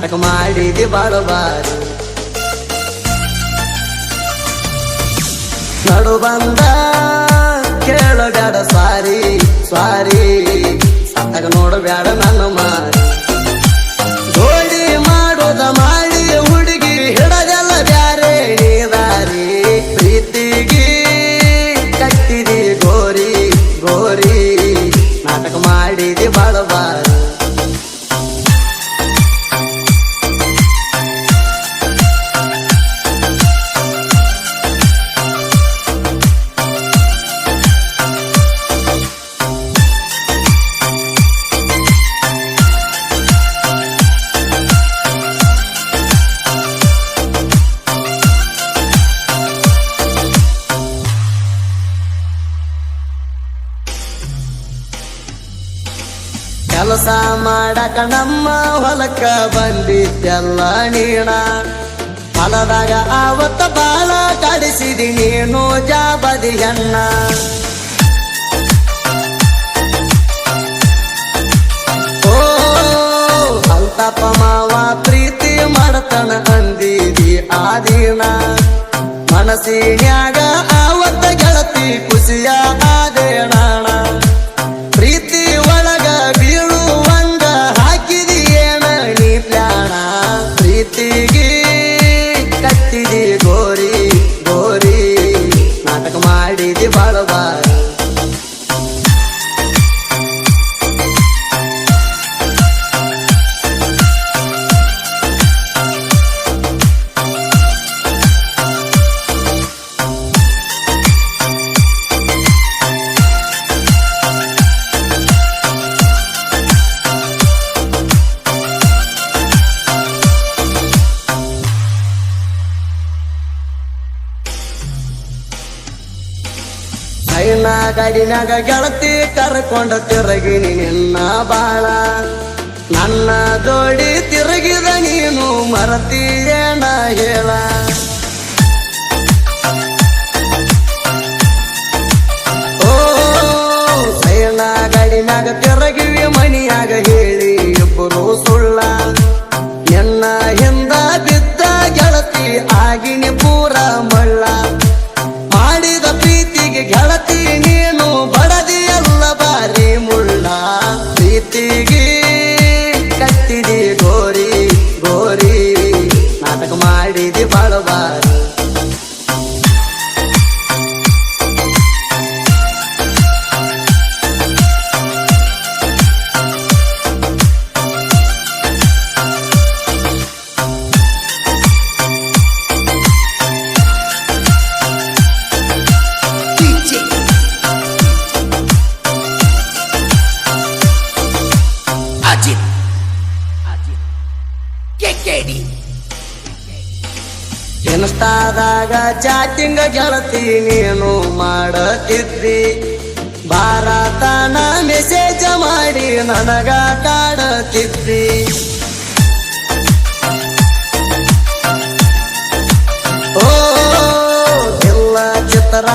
ನಾಟಕ ಮಾಡಿದೆ ಬಾರಬಾರು ಬಾರಿ. ನಡು ಬಂದ ಬ್ಯಾಡ ಸ್ವಾರಿ ಸ್ವಾರಿ. ಸತ್ತಾಗ ನೋಡಬೇಡ ನನ್ನ ಮಾರಿ. ಗೋಡಿ ಮಾಡೋದ ಮಾಡಿ ಕೆಲಸ ಮಾಡಕ ನಮ್ಮ ಹೊಲಕ್ಕ ಬಂದಿದ್ದೆಲ್ಲ ನೀಣ. ಹೊಲದಾಗ ಆವತ್ತ ಬಾಳ ಕಡಿಸಿದಿ ನೀನು ಜಾಬದಿ ಹೆಣ್ಣ. ಓ, ಅಲ್ತಪ್ಪ ಮಾವ ಪ್ರೀತಿ ಮಾಡತನ ಅಂದಿದಿ ಆದಿನ ಮನಸ್ಸಿನ್ಯಾಗ ಆವತ್ತ ಗೆಳತಿ ಖುಷಿಯ ಆದೇಣಾಣ ಗಾಡಿನಾಗ ಗೆಳತಿ ಕರ್ಕೊಂಡ ತಿರುಗಿನಿ ನಿನ್ನ ಬಾಳ. ನನ್ನ ಜೋಡಿ ತಿರುಗಿದ ನೀನು ಮರತೀಯೇನ ಹೇಳ. KKD ಇನ್ಸ್ಟಾದಾಗ ಚಾಟಿಂಗ ಗೆಳತಿ ನೀನು ಮಾಡತಿದ್ದಿ ಭಾರತನ ಮೆಸೇಜ್ ಮಾಡಿ ನನಗ ಕಾಡತಿದ್ದಿ ಓ ಎಲ್ಲ ಚಿತ್ರ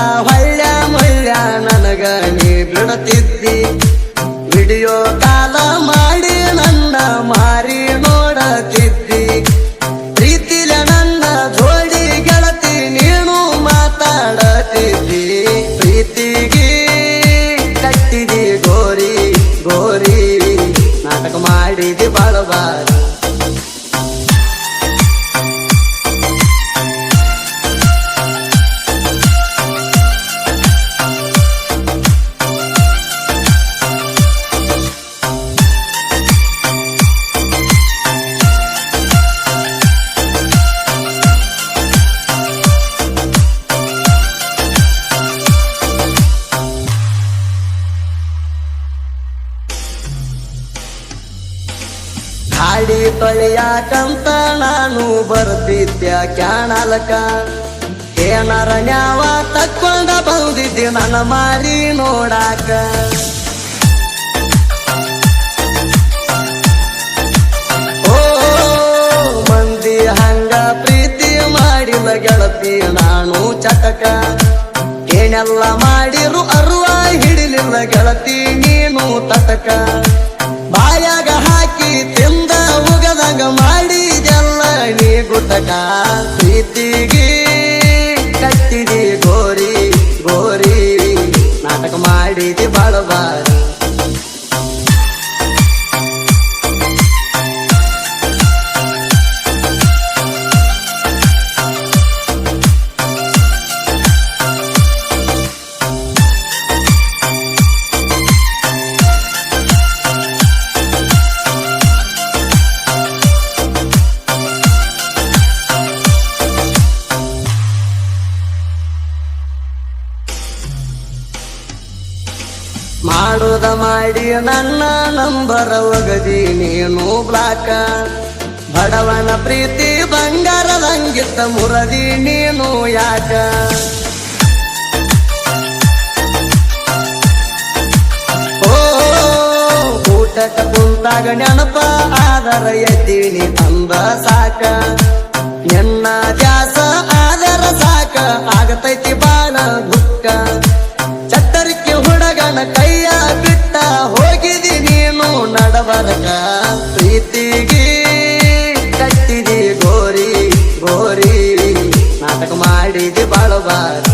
ಗಾಡಿ ತೊಳೆಯಾಕಂತ ನಾನು ಬರ್ತಿದ್ದೆ ಕ್ಯಾಣಲಕ ಏನಾರ ನ್ಯಾವ ತಕ್ಕೊಂಡ ಬಂದಿದ್ದೆ ನನ್ನ ಮಾರಿ ನೋಡಾಕ. ಓ, ಮಂದಿ ಪ್ರೀತಿ ಗೆಳತಿ ನಾನು ಚಟಕ. ಏನೆಲ್ಲ ಮಾಡಿರು ಅರುವ ಹಿಡಿಲಿಲ್ಲ ಗೆಳತಿ ನೀನು ತಟಕ. nada. ಮಾಡುದ ಮಾಡಿ ನನ್ನ ನಂಬರ ಒಗದಿ ನೀನು ಬ್ಲಾಕ. ಬಡವನ ಪ್ರೀತಿ ಬಂಗಾರದಂಗಿತ್ತ ಮುರದಿ ನೀನು ಯಾಕ? ಓ ಊಟಕ ಕುಂತಾಗ ನೆನಪ, ಆದರ ಎದ್ದೀನಿ ತಂದ ಸಾಕ. ಎನ್ನ ದ್ಯಾಸ, ಆದರ ಸಾಕ. ಆಗತೈತಿ ನಡಬರಕ? ಪ್ರೀತಿಗೆ ಕಟ್ಟಿದಿ ಗೋರಿ ಗೋರಿ ನಾಟಕ ಮಾಡಿದಿ ಬಾಳಬಾರ.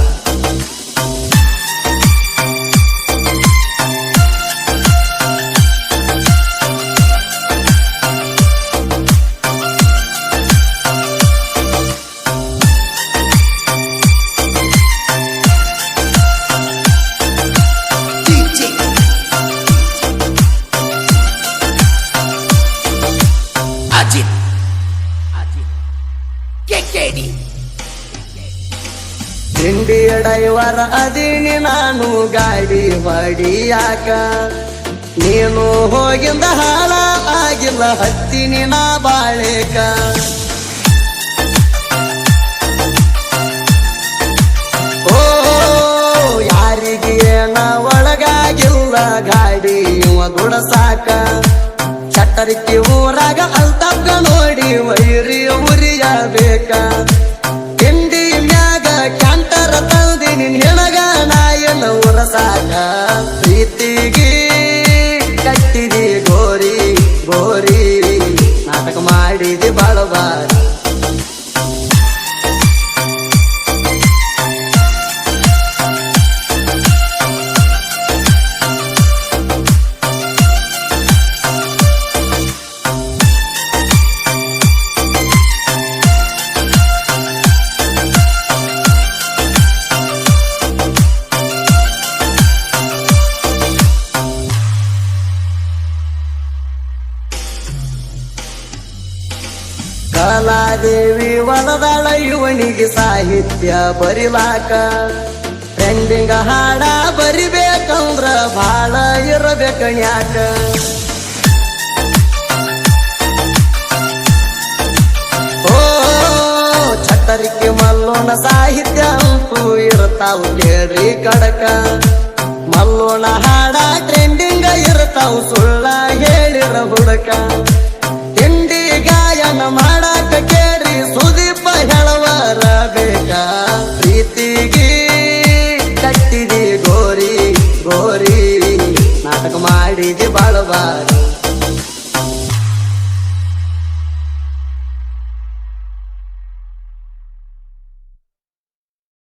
KKD ತಿಂಡಿಯ ಡೈವರ್ ಅದೀನಿ ನಾನು ಗಾಡಿ ಹೊಡಿಯಾಕ ನೀನು ಹೋಗಿಂದ ಹಾಳ ಆಗಿಲ್ಲ ಹತ್ತೀನಿ ನಾ ಬಾಳೆಕ ಓ ಯಾರಿಗೆ ಒಳಗಾಗಿಲ್ಲ ಗಾಡಿ, ಇವ ಗುಡಸಾಕ ಚಟ್ಟರಿಕೆ ಊರಾಗ ಅಲ್ತಪ್ಪ ನೋಡಿ ಬೇಕ? ತಿಂಡಿ ಮ್ಯಾಗ ಕ್ಯಾಂಟರ ತಂದಿ ನಿನ್ ಹೆಣಗ ಎಲ್ಲ ಉರಸಾಕ ಪ್ರೀತಿಗೆ ಕಲಾದೇವಿ ವನದಾಳ ಇವನಿಗೆ ಸಾಹಿತ್ಯ ಬರಿಲಾಕ. ಟ್ರೆಂಡಿಂಗ್ ಹಾಡ ಬರಿಬೇಕಂದ್ರ ಬಾಳ ಇರಬೇಕಣ್ಯಾಕ ಓ ಚಟ್ಟರಿಕೆ ಮಲ್ಲೋಣ ಸಾಹಿತ್ಯ ಅಂತೂ ಇರ್ತಾವು ಕೇಳ್ರಿ ಕಡಕ. ಮಲ್ಲೋಣ ಹಾಡ ಟ್ರೆಂಡಿಂಗ್ ಇರ್ತಾವು ಸುಳ್ಳ ಹೇಳಿರ ಹುಡುಕ ತಿಂಡಿ, ಗಾಯನ ಮಾಡಾಕ